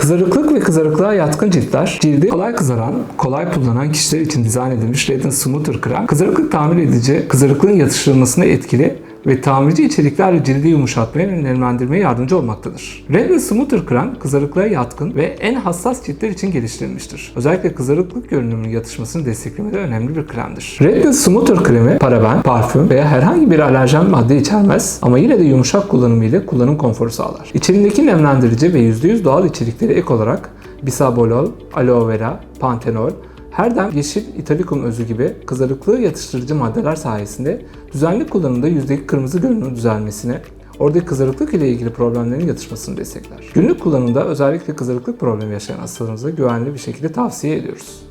Kızarıklık ve kızarıklığa yatkın ciltler, cildi kolay kızaran, kolay kullanan kişiler için dizayn edilmiş Redden Smoother krem, kızarıklık tamir edici, kızarıklığın yatıştırılmasına etkili ve tamirci içeriklerle cildi yumuşatmaya ve nemlendirmeye yardımcı olmaktadır. Redden Smoother krem, kızarıklığa yatkın ve en hassas ciltler için geliştirilmiştir. Özellikle kızarıklık görünümünün yatışmasını desteklemede önemli bir kremdir. Redden Smoother kremi paraben, parfüm veya herhangi bir alerjen madde içermez ama yine de yumuşak kullanımı ile kullanım konforu sağlar. İçerindeki nemlendirici ve %100 doğal içerikleri ek olarak bisabolol, aloe vera, pantenol, her dem yeşil italikum özü gibi kızarıklığı yatıştırıcı maddeler sayesinde düzenli kullanımda yüzdeki kırmızı görünümün düzelmesine, oradaki kızarıklık ile ilgili problemlerin yatışmasını destekler. Günlük kullanımda özellikle kızarıklık problemi yaşayan hastalarımıza güvenli bir şekilde tavsiye ediyoruz.